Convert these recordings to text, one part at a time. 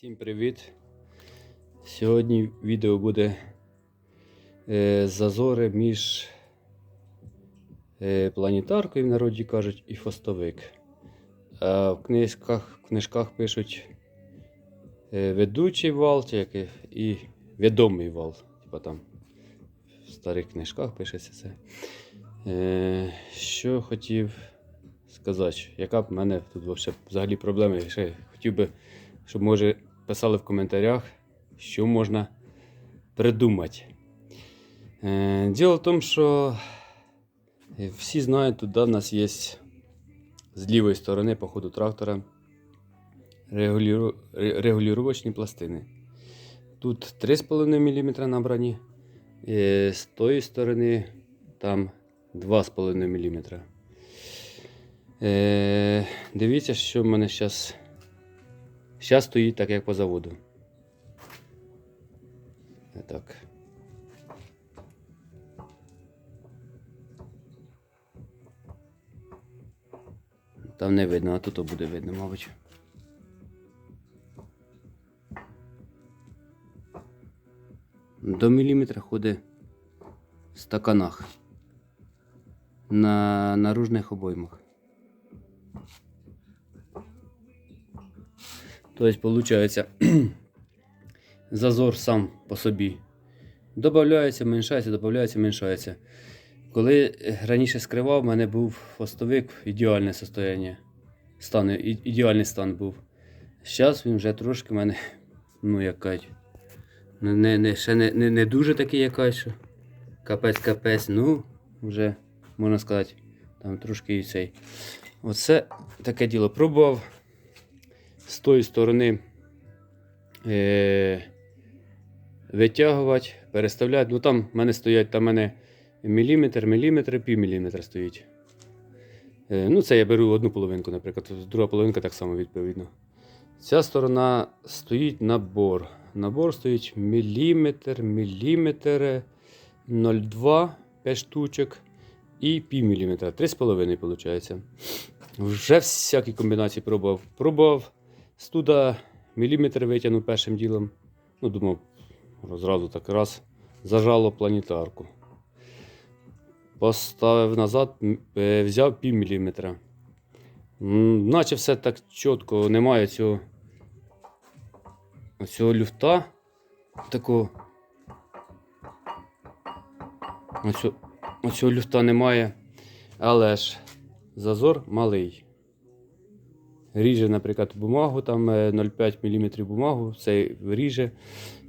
Всім привіт! Сьогодні відео буде е, зазори між е, планетаркою, в народі кажуть, і фостовик. А в книжках, в книжках пишуть е, ведучий вал як, і- відомий вал. Типа там в старих книжках пишеться це. Е, що хотів сказати, яка б в мене тут взагалі проблема? Ще хотів би щоб може писали в коментарях, що можна придумати. Е, Діло в тому, що всі знають, тут в нас є з лівої сторони по ходу трактора регуліру... регулювачні пластини. Тут 3,5 мм набрані, е, з тої сторони там 2,5 мм. Е, Дивіться, що в мене зараз Зараз стоїть так, як по заводу. Так. Там не видно, а тут буде видно, мабуть. До міліметра ходить в стаканах на наружних обоймах. Тобто, виходить, зазор сам по собі. Додається, меншається, додається, меншається. Коли раніше скривав, в мене був хвостовик ідеальне состояння. Стан, ідеальний стан був. Зараз він вже трошки в мене, ну як кажуть, не, не, не, ще не, не, не дуже такий якась, що капець-капець, ну, вже можна сказати, там трошки і цей. Оце таке діло. Пробував з тої сторони е, витягувати, переставляти. Ну там в мене стоять, там в мене міліметр, міліметр, пів міліметра стоїть. Е, ну, це я беру одну половинку, наприклад, друга половинка так само відповідно. Ця сторона стоїть набор. Набор стоїть міліметр, міліметр, 0,2, 5 штучок і пів міліметра, 3,5 виходить. Вже всякі комбінації пробував. Пробував з туда міліметр витягнув першим ділом. Ну, думав, зразу так раз зажало планетарку. Поставив назад, е, взяв пів міліметра. Наче все так чітко, немає цього, цього люфта. Такого. Оцього, оцього люфта немає. Але ж зазор малий. Ріже, наприклад, бумагу, там е, 0,5 мм бумагу, це ріже.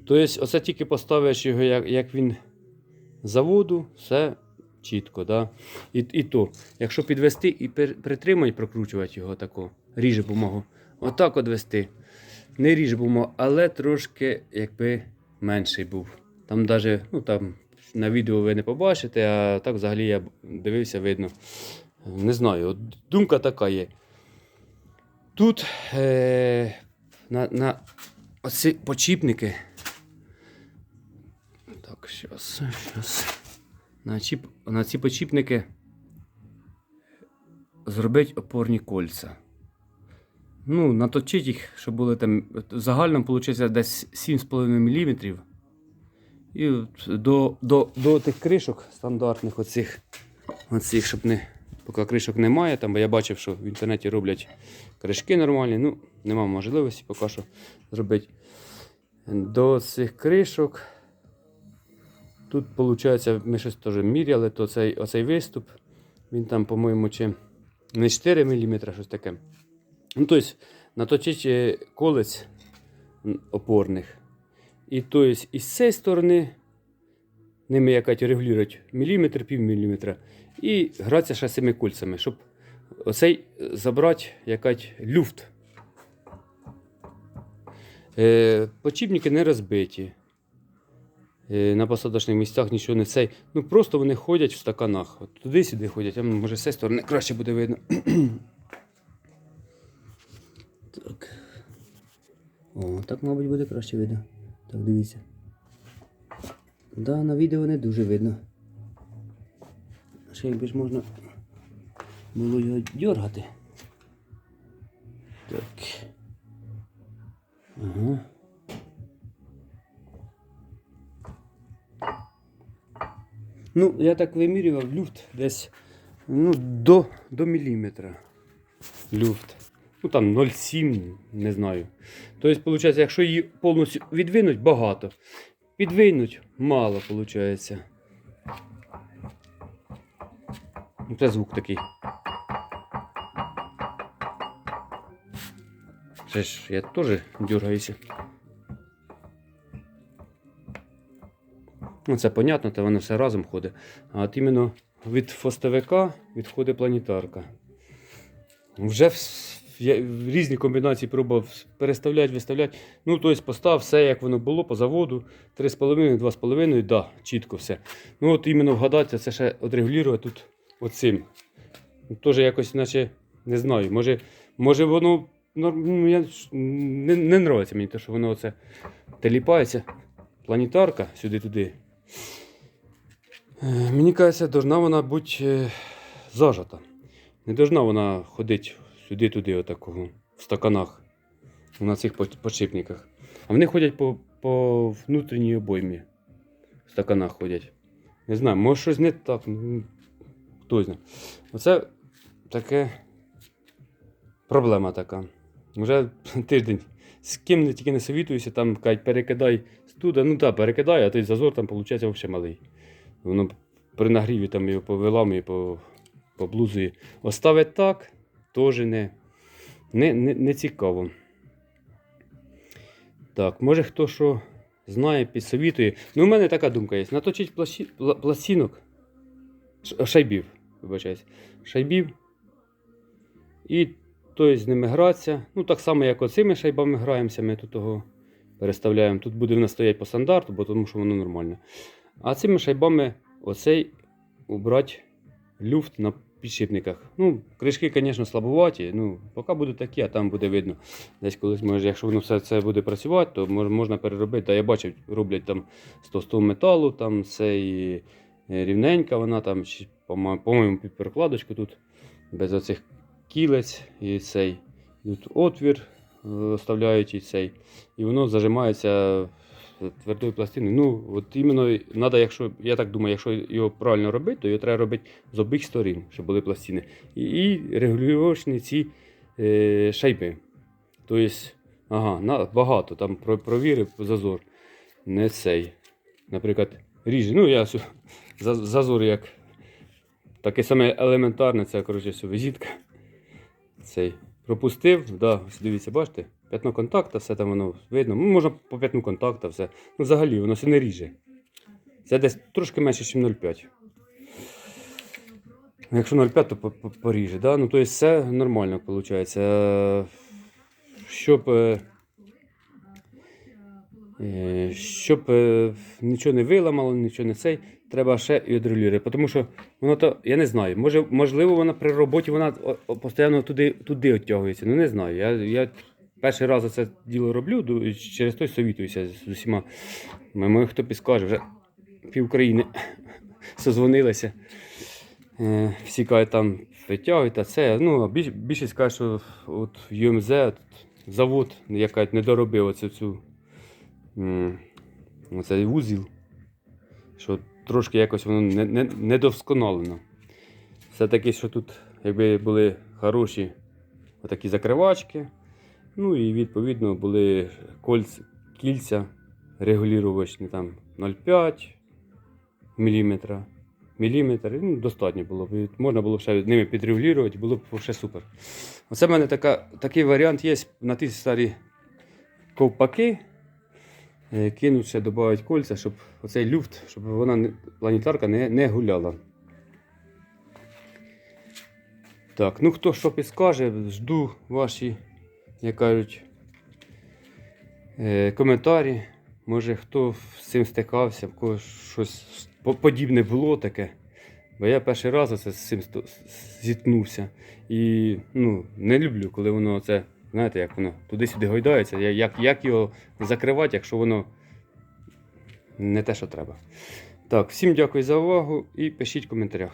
Тобто, оце тільки поставиш його, як, як він заводу, все чітко. Да? І, і то, якщо підвести і притримати, прокручувати його тако, ріже бумагу, отак от вести. Не ріже бумагу, але трошки якби менший був. Там даже, ну там на відео ви не побачите, а так взагалі я дивився, видно. Не знаю, думка така є. Тут е, на, на оці почіпники. Так, щас, щас. На, чіп, на ці почіпники зробити опорні кольця. Ну, наточити їх, щоб були там. В загальному виходить десь 7,5 мм. І до, до, до тих кришок стандартних оцих, оцих, щоб не. Поки кришок немає, там, бо я бачив, що в інтернеті роблять кришки нормальні. Ну, нема можливості поки що зробити. До цих кришок. Тут, виходить, ми щось теж міряли, то цей, оцей виступ, він там, по-моєму, чи не 4 мм, щось таке. Ну, тобто, наточити колець опорних. І тобто, із цієї сторони ними якось регулювати міліметр, пів міліметра. І гратися ще цими кольцями, щоб оцей забрати якась люфт. Е, почіпники не розбиті. Е, на посадочних місцях нічого не цей. Ну просто вони ходять в стаканах. От туди-сюди ходять, а може з цієї сторони краще буде видно. так. О, так, мабуть, буде краще видно. Так, дивіться. Да, на відео не дуже видно. Ще якби ж можна було його дергати. Так. Ага. Ну, я так вимірював люфт десь ну, до, до міліметра. Люфт. Ну там 0,7, не знаю. Тобто, виходить, якщо її повністю відвинуть, багато. Підвинуть мало, виходить. Ну, Це звук такий. Це ж я теж дергаюся. Ну, це понятно, то воно все разом ходить. А от іменно від фостовика відходить планетарка. Вже я різні комбінації пробував переставляти, виставляти. Ну, тобто постав все, як воно було по заводу. 3,5, 2,5, да, чітко все. Ну, от іменно вгадати, це ще отрегулювати тут оцим. Ну, Теж якось, наче, не знаю, може, може воно ну, я, не, не нравиться мені те, що воно оце теліпається. Планетарка сюди-туди. Е, Мені кажеться, должна вона бути е, зажата. Не должна вона ходити сюди-туди, отакого, в стаканах, на цих подшипниках. А вони ходять по, по внутрішній обоймі. В стаканах ходять. Не знаю, може щось не так. ну, Хто знає. Оце таке проблема така. Вже тиждень. З ким не тільки не совітуюся, там кажуть, перекидай студа. Ну так, перекидай, а той зазор там виходить взагалі малий. Воно при нагріві там його повиламує, по, по блузі. Оставить так, теж не, не, не, не цікаво. Так, може хто що знає, підсовітує. Ну, у мене така думка є. Наточить плащі, пла- пластинок, шайбів, вибачаюсь, шайбів. І той з ними гратися. Ну, так само, як оцими шайбами граємося, ми тут того переставляємо. Тут буде в нас стоять по стандарту, бо тому що воно нормально. А цими шайбами оцей убрати люфт на підшипниках. Ну, кришки, звісно, слабуваті. Ну, поки будуть такі, а там буде видно. Десь колись, може, якщо воно все це буде працювати, то можна переробити. Та я бачив, роблять там 100 100 металу, там все і е, рівненька вона там, по-мо- по-моєму, під перекладочку тут, без оцих кілець і цей. Тут отвір е, оставляють і цей. І воно зажимається твердою пластиною. Ну, от іменно треба, якщо, я так думаю, якщо його правильно робити, то його треба робити з обох сторін, щоб були пластини. І, і регулювачні ці е, шайби. Тобто, ага, на, багато, там про- провірив зазор. Не цей. Наприклад, ріже. Ну, я зазор як таке саме елементарне, це коротше візитка. Цей. Пропустив, да, дивіться, бачите? П'ятно контакта, все там воно видно. Ну, можна по п'ятну контакта, все. Ну, взагалі, воно все не ріже. Це десь трошки менше, ніж 0,5. Якщо 0,5, то по- по- поріже. Да? Ну, тобто все нормально виходить. Е, Щоб, е, е, щоб нічого не виламало, нічого не цей, треба ще і відрегулювати. Тому що воно то, я не знаю, може, можливо, вона при роботі вона постійно туди, туди оттягується. Ну не знаю. Я, я перший раз це діло роблю, через той совітуюся з усіма. Ми, хто підскаже, вже пів країни созвонилися. Е, Всі кажуть, там витягують, а це. Ну, більш, більшість каже, що от в ЮМЗ от, завод яка не доробив оцю цю оцей вузіл, що трошки якось воно не, не. Все-таки, що тут, якби були хороші отакі закривачки, ну і відповідно були кольц, кільця регулювачні там 0,5 мм. Міліметр, ну, достатньо було. Можна було б ще ними підрегулювати, було б ще супер. Оце в мене така, такий варіант є на ті старі ковпаки. Е, Кинуть ще додати кольця, щоб оцей люфт, щоб вона не- планетарка не, не гуляла. Так, ну хто що підскаже, жду ваші, як кажуть, е, коментарі. Може хто з цим стикався, в когось щось подібне було таке. Бо я перший раз оце з цим зіткнувся. І ну, не люблю, коли воно це, знаєте, як воно туди-сюди гойдається. Як, як його закривати, якщо воно не те, що треба. Так, всім дякую за увагу і пишіть в коментарях.